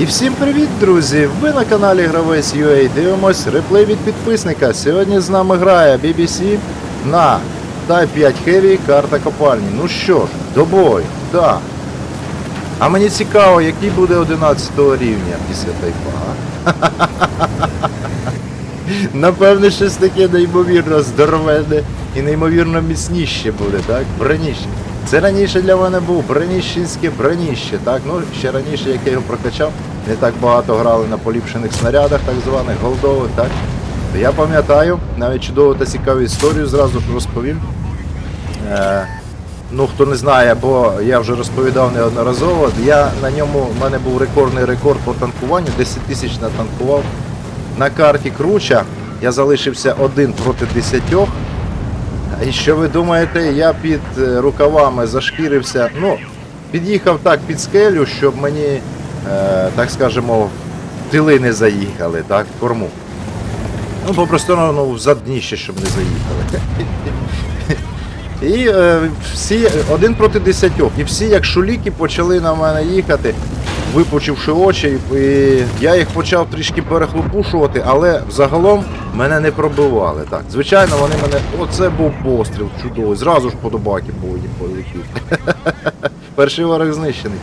І всім привіт, друзі! Ви на каналі Гравець UA дивимось реплей від підписника. Сьогодні з нами грає BBC на Type 5 Heavy карта копальні. Ну що ж, до бою, да. А мені цікаво, який буде 11 рівня після тайпа. Напевне, щось таке неймовірно здоровенне і неймовірно міцніще буде, так? Броніще. Це раніше для мене був броніщинське броніще, так? Ну, ще раніше, як я його прокачав, не так багато грали на поліпшених снарядах, так званих голдових, так? То я пам'ятаю, навіть чудову та цікаву історію зразу розповім. Е, ну, хто не знає, бо я вже розповідав неодноразово, я на ньому, в мене був рекордний рекорд по танкуванню, 10 тисяч натанкував. На карті Круча я залишився один проти десятьох. І що ви думаєте, я під е, рукавами зашкірився, ну, під'їхав так під скелю, щоб мені, е, так скажемо, тили не заїхали, так, корму. Ну, попросту ну, в задніще, щоб не заїхали. І е, всі один проти десятьох. І всі, як шуліки, почали на мене їхати, випучивши очі. І я їх почав трішки перехлопушувати, але взагалом мене не пробивали. Так, звичайно, вони мене. Оце був постріл чудовий. Зразу ж подобаки повинні полетіти. Перший ворог знищений.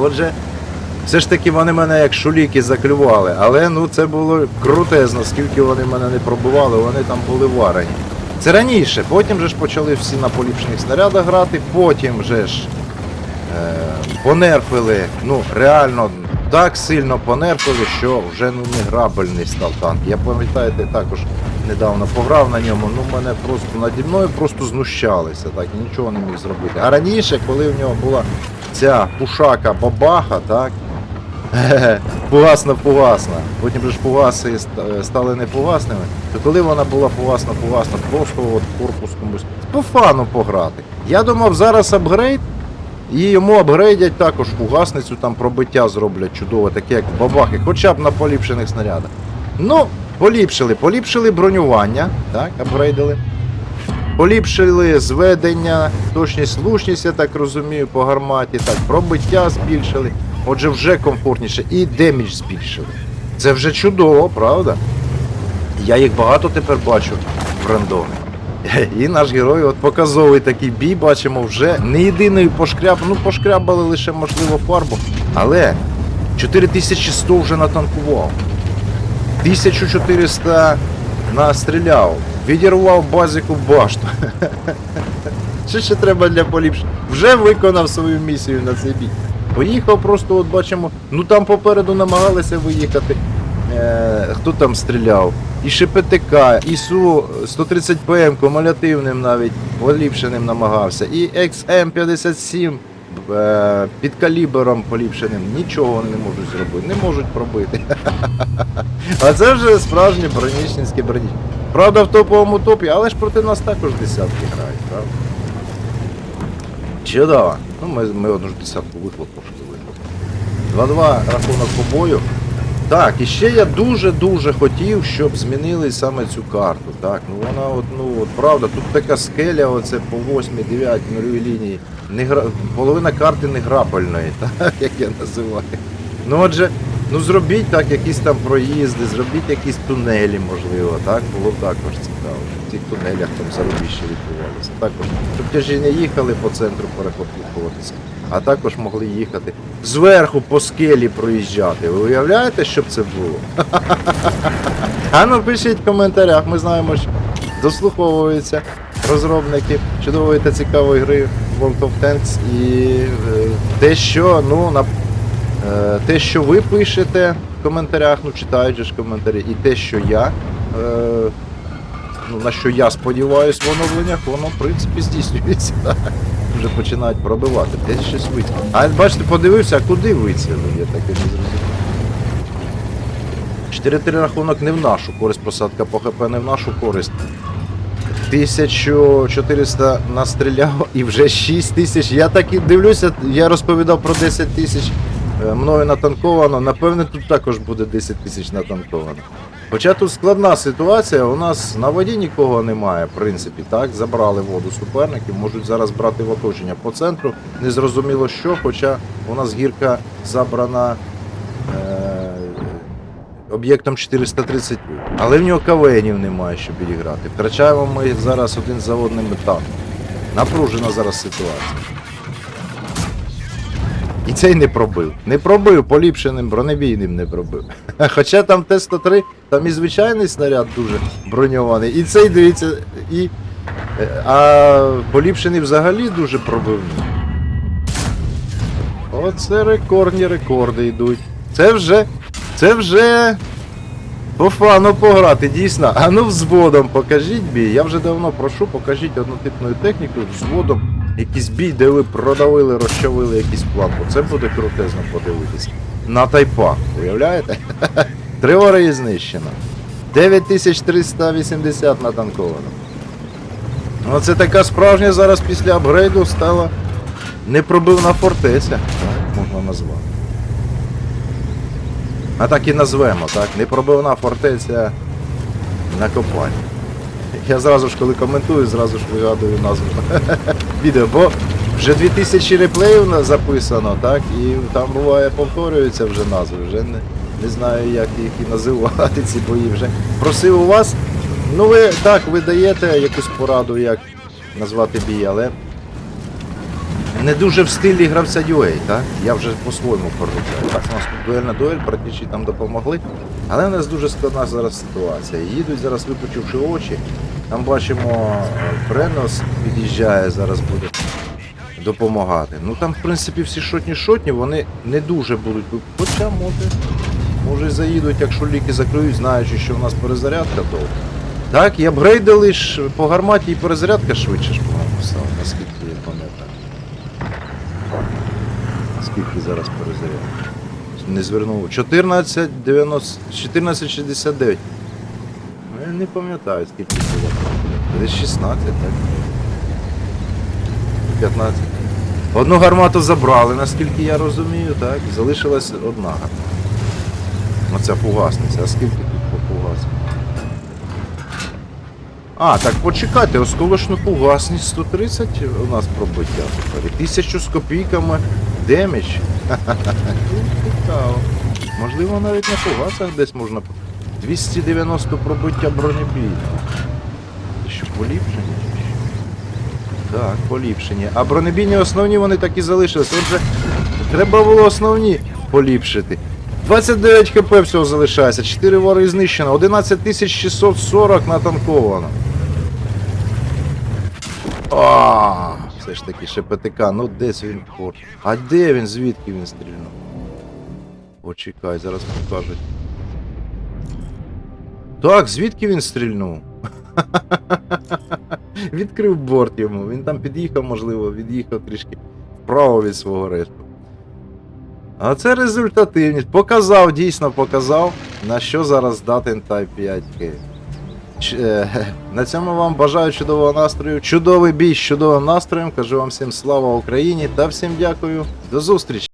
Отже, все ж таки вони мене як шуліки заклювали, але ну це було крутезно, скільки вони мене не пробивали, вони там були варені. Це раніше, потім же ж почали всі на поліпшених снарядах грати, потім же ж понерфили, ну реально так сильно понерфили, що вже ну не грабельний став танк. Я пам'ятаєте, також недавно пограв на ньому, ну мене просто наді мною просто знущалися, так нічого не міг зробити. А раніше, коли в нього була ця пушака бабаха, так. Пугасна пугасна. Потім ж пугаси стали не пугасними. То коли вона була пугасна пугасна, просто от корпус комусь по фану пограти. Я думав, зараз апгрейд, і йому апгрейдять також фугасницю, там пробиття зроблять чудове, таке як в бабахи, хоча б на поліпшених снарядах. Ну, поліпшили, поліпшили бронювання, так, апгрейдили. Поліпшили зведення, точність, слушність, я так розумію, по гарматі, так, пробиття збільшили. Отже, вже комфортніше. І демідж збільшили. Це вже чудово, правда? Я їх багато тепер бачу в рандомі. І наш герой, от показовий такий бій, бачимо, вже не єдиний пошкряб, ну пошкрябали лише, можливо, фарбу. Але 4100 вже натанкував. 1400 настріляв. Відірвав базику башту. Що ще треба для поліпшення? Вже виконав свою місію на цей бій. Поїхав просто, от бачимо, ну там попереду намагалися виїхати. Е, хто там стріляв? І ШПТК, і Су 130 ПМ кумулятивним навіть поліпшеним намагався. І XM57 е, під калібром поліпшеним. Нічого не можуть зробити, не можуть пробити. А це вже справжнє бронічницьке броні. Правда, в топовому топі, але ж проти нас також десятки грають, правда? Чудово. Ну, ми, ми одну ж десятку вихлопушили. 2-2 рахунок по бою. Так, і ще я дуже-дуже хотів, щоб змінили саме цю карту. Так, ну вона от, ну от правда, тут така скеля, оце по 8-9 нульовій лінії. Не гра... Половина карти не грапальної, так, як я називаю. Ну отже, ну зробіть так, якісь там проїзди, зробіть якісь тунелі, можливо, так, було б також цікаво. Цих тунелях там заробіще відбувалося. Також, щоб ті не їхали по центру перехоплюватися, а також могли їхати зверху по скелі проїжджати. Ви уявляєте, що б це було? А ну пишіть в коментарях, ми знаємо, що дослуховуються розробники чудової та цікавої гри World of Tanks і е, те, що, ну, на, е, те, що ви пишете в коментарях, ну читають же ж коментарі, і те, що я. Ну, на що я сподіваюся в оновленнях, воно в принципі здійснюється. Вже починають пробивати. Десь щось вицілили. А бачите, подивився, а куди вицілили, я так і не зрозумів. 4-3 рахунок не в нашу користь, просадка по ХП не в нашу користь. 1400 настріляв і вже 6 тисяч. Я так і дивлюся, я розповідав про 10 тисяч е, мною натанковано. Напевне, тут також буде 10 тисяч натанковано. Хоча тут складна ситуація, у нас на воді нікого немає, в принципі, так, забрали воду суперників, можуть зараз брати в оточення по центру. Незрозуміло що, хоча у нас гірка забрана об'єктом 430. Але в нього кавенів немає, щоб відіграти. Втрачаємо ми зараз один заводний метан. Напружена зараз ситуація. І цей не пробив. Не пробив, поліпшеним бронебійним не пробив. Хоча там Т-103, там і звичайний снаряд дуже броньований. І цей, дивіться, і. е, А поліпшений взагалі дуже пробивний. Оце рекордні рекорди йдуть. Це вже. Це вже. По фану пограти, дійсно. А ну взводом покажіть бій. Я вже давно прошу, покажіть однотипною технікою взводом якийсь бій, де ви продавили, розчавили якийсь план. Бо це буде крутезно подивитись. На тайпа, уявляєте? Три ори і знищено. 9380 натанковано. Ну це така справжня зараз після апгрейду стала непробивна фортеця, так можна назвати. А так і назвемо, так? Непробивна фортеця на копанні. Я зразу ж коли коментую, зразу ж вигадую назву відео, бо вже 2000 реплеїв записано, так? І там буває повторюються вже назви, вже не, не знаю, як їх і називати ці бої вже. Просив у вас. Ну ви так, ви даєте якусь пораду, як назвати бій, але не дуже в стилі гравця UA, так? Я вже по-своєму поробляю. Так, у нас тут дуельна дуель, практично там допомогли. Але у нас дуже складна зараз ситуація. Їдуть зараз випучивши очі. Там бачимо, Пренос під'їжджає, зараз буде допомагати. Ну там, в принципі, всі шотні-шотні, вони не дуже будуть. Хоча може, може заїдуть, якщо ліки закриють, знаючи, що в нас перезарядка довга. Так, і апгрейдили ж по гарматі і перезарядка швидше ж, по-моєму, стала, наскільки я пам'ятаю. Скільки зараз перезарядка? Не звернув. 14,69. Ну, я не пам'ятаю, скільки було. Десь 16, так? 15. Одну гармату забрали, наскільки я розумію, так? Залишилась одна гармата. Оця фугасниця. А скільки тут по фугасниці? А, так почекайте, осколочну фугасність 130 у нас пробиття тепер. І 1000 з копійками демедж. Цікаво. Можливо, навіть на фугасах десь можна. 290 пробиття бронебійного. Що, що? Так, поліпшені. А бронебійні основні вони так і залишились. Отже, треба було основні поліпшити. 29 хп всього залишається, 4 вори знищено, 11640 натанковано. А, все ж таки ще ПТК, ну десь він пор. А де він? Звідки він стрільнув? Почекай, зараз покажуть. Так, звідки він стрільнув? Відкрив борт йому. Він там під'їхав, можливо, від'їхав трішки вправо від свого респу. А це результативність. Показав, дійсно показав, на що зараз здатен Type 5 K. Ч- е, На цьому вам бажаю чудового настрою. Чудовий бій з чудовим настроєм. Кажу вам всім слава Україні та всім дякую. До зустрічі!